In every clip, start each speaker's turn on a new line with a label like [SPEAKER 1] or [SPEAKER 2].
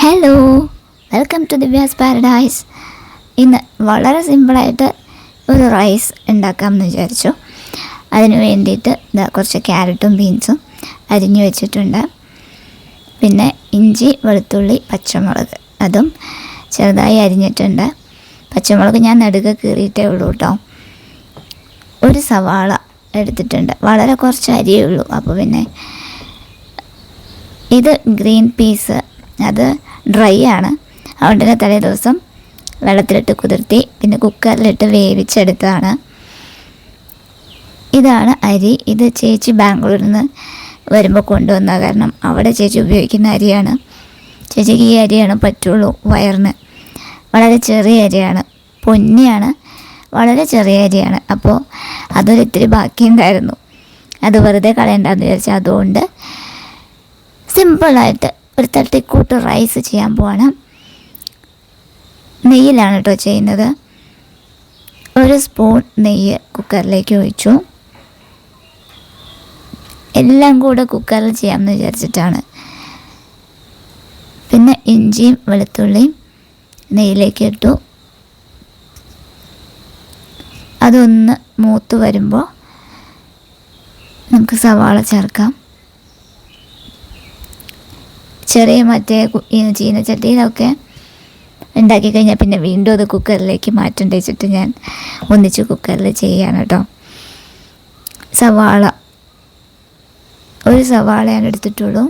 [SPEAKER 1] Hello welcome to Divya's paradise ഇന്ന് വളരെ സിമ്പിളായിട്ട് ഒരു റൈസ് ഉണ്ടാക്കാമെന്ന് വിചാരിച്ചു. അതിന് വേണ്ടിയിട്ട് ഇതാ കുറച്ച് ക്യാരറ്റും ബീൻസും അരിഞ്ഞു വെച്ചിട്ടുണ്ട്. പിന്നെ ഇഞ്ചി വെളുത്തുള്ളി പച്ചമുളക് അതും ചെറുതായി അരിഞ്ഞിട്ടുണ്ട്. പച്ചമുളക് ഞാൻ നടുക കീറിയിട്ടേ ഉള്ളൂ കേട്ടോ. ഒരു സവാള എടുത്തിട്ടുണ്ട്. വളരെ കുറച്ച് അരിയേ ഉള്ളൂ. അപ്പോൾ പിന്നെ ഇത് ഗ്രീൻ പീസ്. അത് ഡ്രൈ ആണ്. അതുകൊണ്ട് തന്നെ തലേ ദിവസം വെള്ളത്തിലിട്ട് കുതിർത്തി പിന്നെ കുക്കറിലിട്ട് വേവിച്ചെടുത്തതാണ്. ഇതാണ് അരി. ഇത് ചേച്ചി ബാംഗ്ലൂരിൽ നിന്ന് വരുമ്പോൾ കൊണ്ടുവന്ന കാരണം അവിടെ ചേച്ചി ഉപയോഗിക്കുന്ന അരിയാണ്. ചേച്ചിക്ക് ഈ അരിയാണ് പറ്റുള്ളൂ വയറിന്. വളരെ ചെറിയ അരിയാണ്. പൊന്നിയാണ്. വളരെ ചെറിയ അരിയാണ്. അപ്പോൾ അതൊരു ഇത്തിരി ബാക്കിയുണ്ടായിരുന്നു. അത് വെറുതെ കളയണ്ടെന്ന് വിചാരിച്ചാൽ അതുകൊണ്ട് സിമ്പിളായിട്ട് ഒരു തട്ടിക്കൂട്ട് റൈസ് ചെയ്യാൻ പോവാണ്. നെയ്യിലാണ് കേട്ടോ ചെയ്യുന്നത്. ഒരു സ്പൂൺ നെയ്യ് കുക്കറിലേക്ക് ഒഴിച്ചു. എല്ലാം കൂടെ കുക്കറിൽ ചെയ്യാമെന്ന് വിചാരിച്ചിട്ടാണ്. പിന്നെ ഇഞ്ചിയും വെളുത്തുള്ളിയും നെയ്യിലേക്ക് ഇട്ടു. അതൊന്ന് മൂത്ത് വരുമ്പോൾ നമുക്ക് സവാള ചേർക്കാം. ചെറിയ മറ്റേ ചീനച്ചട്ടിയിലൊക്കെ ഉണ്ടാക്കി കഴിഞ്ഞാൽ പിന്നെ വീണ്ടും അത് കുക്കറിലേക്ക് മാറ്റം വെച്ചിട്ട് ഞാൻ ഒന്നിച്ച് കുക്കറിൽ ചെയ്യാണ് കേട്ടോ സവാള. ഒരു സവാളയാണ് എടുത്തിട്ടുള്ളൂ.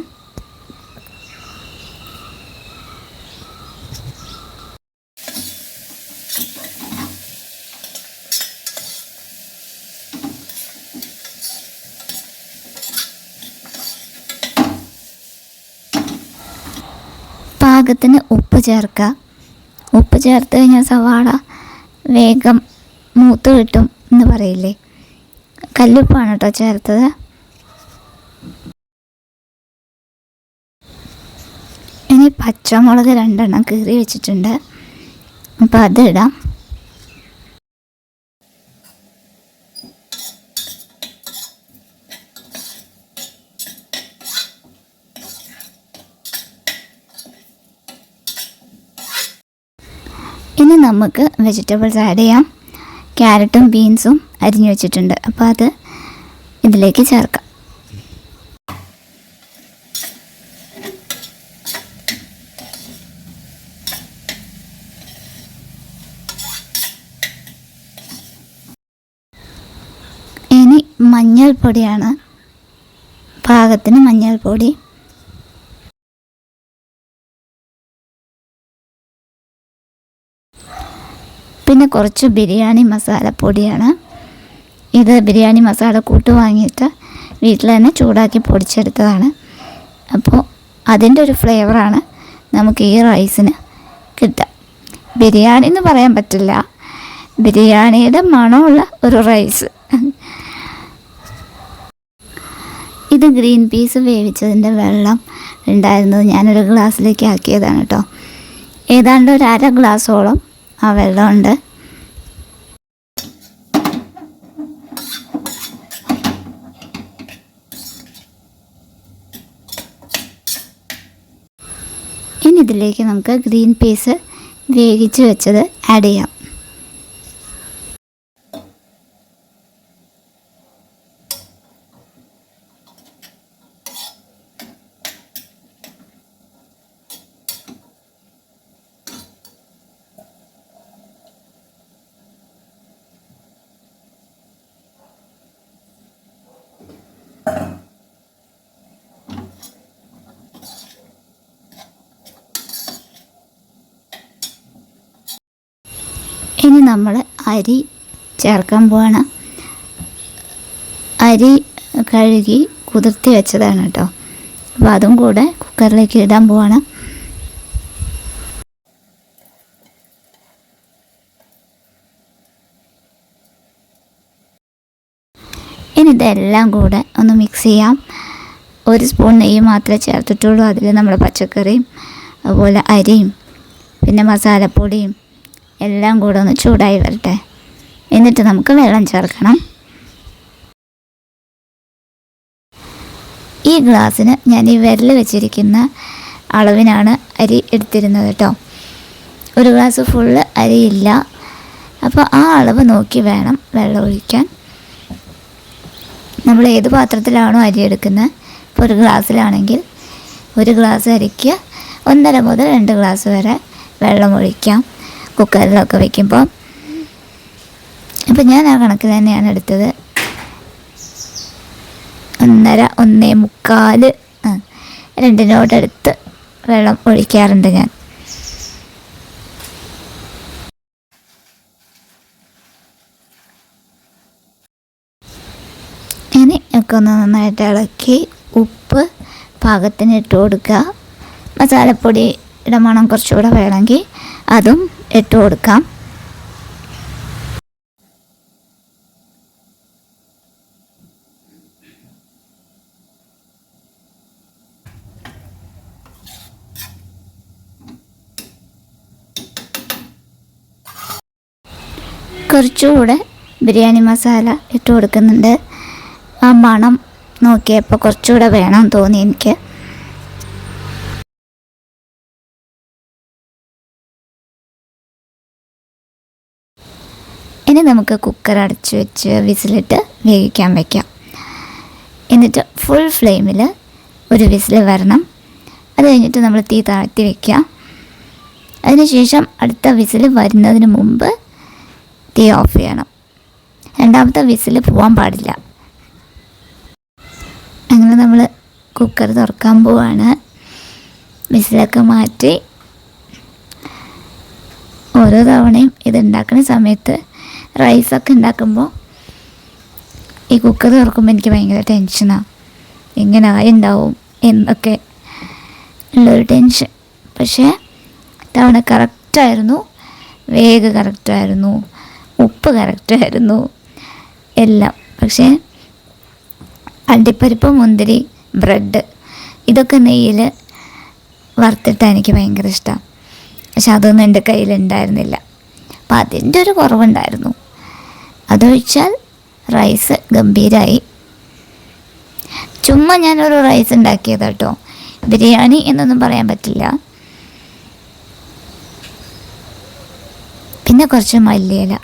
[SPEAKER 1] പാകത്തിന് ഉപ്പ് ചേർക്കുക ഉപ്പ് ചേർത്ത് കഴിഞ്ഞാൽ സവാള വേഗം മൂത്ത് കിട്ടും എന്ന് പറയില്ലേ? കല്ലുപ്പാണ് കേട്ടോ ചേർത്തത്. ഇനി പച്ചമുളക് രണ്ടെണ്ണം കീറി വെച്ചിട്ടുണ്ട്. അപ്പോൾ അത് ഇനി നമുക്ക് വെജിറ്റബിൾസ് ആഡ് ചെയ്യാം. ക്യാരറ്റും ബീൻസും അരിഞ്ഞു വെച്ചിട്ടുണ്ട്. അപ്പോൾ അത് ഇതിലേക്ക് ചേർക്കാം. ഇനി മഞ്ഞൾപ്പൊടിയാണ്. പാകത്തിന് മഞ്ഞൾപ്പൊടി. പിന്നെ കുറച്ച് ബിരിയാണി മസാലപ്പൊടിയാണ് ഇത് ബിരിയാണി മസാല കൂട്ട് വാങ്ങിയിട്ട് വീട്ടിൽ തന്നെ ചൂടാക്കി പൊടിച്ചെടുത്തതാണ്. അപ്പോൾ അതിന്റെ ഒരു ഫ്ലേവറാണ് നമുക്ക് ഈ റൈസിന് കിട്ടുക. ബിരിയാണി എന്ന് പറയാൻ പറ്റില്ല. ബിരിയാണിയുടെ മണമുള്ള ഒരു റൈസ് ഇത് ഗ്രീൻ പീസ് വേവിച്ചതിന്റെ വെള്ളം ഉണ്ടായിരുന്നത് ഞാനൊരു ഗ്ലാസ്സിലേക്ക് ആക്കിയതാണ് കേട്ടോ. ഏതാണ്ട് ഒരു അര ഗ്ലാസ്സോളം ആ വെള്ളമുണ്ട്. ഇനി ഇതിലേക്ക് നമുക്ക് ഗ്രീൻ പീസ് വേവിച്ച് വെച്ചത് ആഡ് ചെയ്യാം. ഇനി നമ്മൾ അരി ചേർക്കാൻ പോവാണ്. അരി കഴുകി കുതിർത്തി വെച്ചതാണ് കേട്ടോ. അപ്പോൾ അതും കൂടെ കുക്കറിലേക്ക് ഇടാൻ പോവാണ്. ഇനി ഇതെല്ലാം കൂടെ ഒന്ന് മിക്സ് ചെയ്യാം. ഒരു സ്പൂൺ നെയ്യ് മാത്രമേ ചേർത്തിട്ടുള്ളൂ. അതിൽ നമ്മുടെ പച്ചക്കറിയും അതുപോലെ അരിയും പിന്നെ മസാലപ്പൊടിയും എല്ലാം കൂടെ ഒന്ന് ചൂടായി വരട്ടെ. എന്നിട്ട് നമുക്ക് വെള്ളം ചേർക്കണം. ഈ ഗ്ലാസ്സിന് ഞാൻ ഈ വിരൽ വെച്ചിരിക്കുന്ന അളവിനാണ് അരി എടുത്തിരുന്നത് കേട്ടോ. ഒരു ഗ്ലാസ് ഫുള്ള് അരിയില്ല. അപ്പോൾ ആ അളവ് നോക്കി വേണം വെള്ളം ഒഴിക്കാൻ. നമ്മൾ ഏത് പാത്രത്തിലാണോ അരി എടുക്കുന്നത്? ഇപ്പോൾ ഒരു ഗ്ലാസ്സിലാണെങ്കിൽ ഒരു ഗ്ലാസ് അരിക്ക് ഒന്നര മുതൽ രണ്ട് ഗ്ലാസ് വരെ വെള്ളം ഒഴിക്കാം. കുക്കറിലൊക്കെ വെക്കുമ്പോൾ അപ്പം ഞാൻ ആ കണക്ക് തന്നെയാണ് എടുത്തത്. ഒന്നര ഒന്നേ മുക്കാൽ രണ്ടിനോടടുത്ത് വെള്ളം ഒഴിക്കാറുണ്ട് ഞാൻ. ഇനി ഒക്കെ ഒന്ന് നന്നായിട്ട് ഇളക്കി ഉപ്പ് പാകത്തിന് ഇട്ട് കൊടുക്കുക. മസാലപ്പൊടിയുടെ മണം കുറച്ചുകൂടെ വേണമെങ്കിൽ അതും ഇട്ട് കൊടുക്കാം. കുറച്ചുകൂടെ ബിരിയാണി മസാല ഇട്ട് കൊടുക്കുന്നുണ്ട്. ആ മണം നോക്കിയപ്പോൾ കുറച്ചുകൂടെ വേണം തോന്നി എനിക്ക്. ഇനി നമുക്ക് കുക്കർ അടച്ചു വെച്ച് വിസിലിട്ട് വേവിക്കാൻ വയ്ക്കാം എന്നിട്ട് ഫുൾ ഫ്ലെയിമിൽ ഒരു വിസിൽ വരണം. അത് കഴിഞ്ഞിട്ട് നമ്മൾ തീ താഴ്ത്തി വയ്ക്കുക അതിനുശേഷം അടുത്ത വിസിൽ വരുന്നതിന് മുമ്പ് തീ ഓഫ് ചെയ്യണം. രണ്ടാമത്തെ വിസിൽ പോകാൻ പാടില്ല. അങ്ങനെ നമ്മൾ കുക്കർ തുറക്കാൻ പോവാണ്. വിസിലൊക്കെ മാറ്റി ഓരോ തവണയും ഇത് ഉണ്ടാക്കുന്ന സമയത്ത് റൈസൊക്കെ ഉണ്ടാക്കുമ്പോൾ ഈ കുക്കർ തുറക്കുമ്പോൾ എനിക്ക് ഭയങ്കര ടെൻഷനാണ് എങ്ങനെ ആയുണ്ടാവും എന്നൊക്കെ ഉള്ളൊരു ടെൻഷൻ പക്ഷേ തവണ കറക്റ്റായിരുന്നു വേഗ കറക്റ്റായിരുന്നു ഉപ്പ് കറക്റ്റായിരുന്നു എല്ലാം. പക്ഷേ അണ്ടിപ്പരിപ്പ് മുന്തിരി ബ്രെഡ് ഇതൊക്കെ നെയ്യിൽ വറുത്തിട്ടാണ് എനിക്ക് ഭയങ്കര ഇഷ്ടമാണ് പക്ഷെ അതൊന്നും എന്റെ കയ്യിലുണ്ടായിരുന്നില്ല അപ്പം അതിന്റെ ഒരു കുറവുണ്ടായിരുന്നു. അതൊഴിച്ചാൽ റൈസ് ഗംഭീരായി. ചുമ്മാ ഞാനൊരു റൈസ് ഉണ്ടാക്കിയത് കേട്ടോ ബിരിയാണി എന്നൊന്നും പറയാൻ പറ്റില്ല. പിന്നെ കുറച്ച് മല്ലിയില.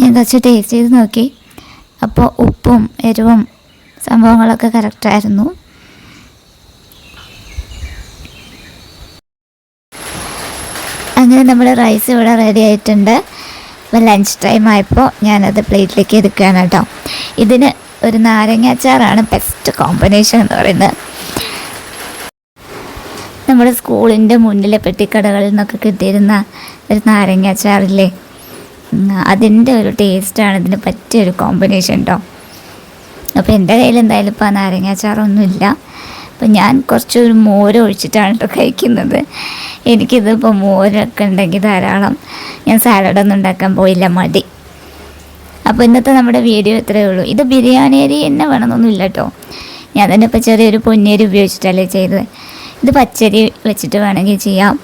[SPEAKER 1] ഞാൻ കുറച്ച് ടേസ്റ്റ് ചെയ്ത് നോക്കി. അപ്പോൾ ഉപ്പും എരിവും സംഭവങ്ങളൊക്കെ കറക്റ്റായിരുന്നു അങ്ങനെ നമ്മുടെ റൈസ് ഇവിടെ റെഡി ആയിട്ടുണ്ട്. അപ്പോൾ ലഞ്ച് ടൈം ആയപ്പോൾ ഞാനത് പ്ലേറ്റിലേക്ക് എടുക്കുകയാണ് കേട്ടോ. ഇതിന് ഒരു നാരങ്ങ അച്ചാറാണ് ബെസ്റ്റ് കോമ്പിനേഷൻ എന്ന് പറയുന്നത്. നമ്മുടെ സ്കൂളിന്റെ മുന്നിലെ പെട്ടിക്കടകളിൽ നിന്നൊക്കെ കിട്ടിയിരുന്ന ഒരു നാരങ്ങ അച്ചാറില്ലേ? അതിന്റെ ഒരു ടേസ്റ്റാണ് ഇതിന് പറ്റിയൊരു കോമ്പിനേഷൻ കേട്ടോ അപ്പോൾ എന്റെ കയ്യിൽ എന്തായാലും ഇപ്പോൾ നാരങ്ങ അച്ചാറൊന്നുമില്ല. അപ്പം ഞാൻ കുറച്ചൊരു മോര് ഒഴിച്ചിട്ടാണ് കേട്ടോ കഴിക്കുന്നത്. എനിക്കിതിപ്പോൾ മോരൊക്കെ ഉണ്ടെങ്കിൽ ധാരാളം. ഞാൻ സാലഡൊന്നും ഉണ്ടാക്കാൻ പോയില്ല മടി. അപ്പോൾ ഇന്നത്തെ നമ്മുടെ വീഡിയോ ഇത്രയേ ഉള്ളൂ. ഇത് ബിരിയാണി അരി തന്നെ വേണമെന്നൊന്നുമില്ല കേട്ടോ. ഞാൻ തന്നെ ഇപ്പോൾ ചെറിയൊരു പൊന്നിയരി ഉപയോഗിച്ചിട്ടല്ലേ ചെയ്തത്. ഇത് പച്ചരി വെച്ചിട്ട് വേണമെങ്കിൽ ചെയ്യാം.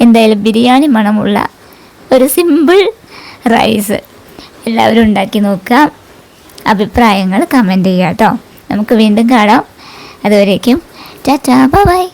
[SPEAKER 1] എന്തായാലും ബിരിയാണി മണമുള്ള ഒരു സിമ്പിൾ റൈസ് എല്ലാവരും ഉണ്ടാക്കി നോക്കുക അഭിപ്രായങ്ങൾ കമന്റ് ചെയ്യാം കേട്ടോ. നമുക്ക് വീണ്ടും കാണാം. അതുവരേക്കും. Tata bye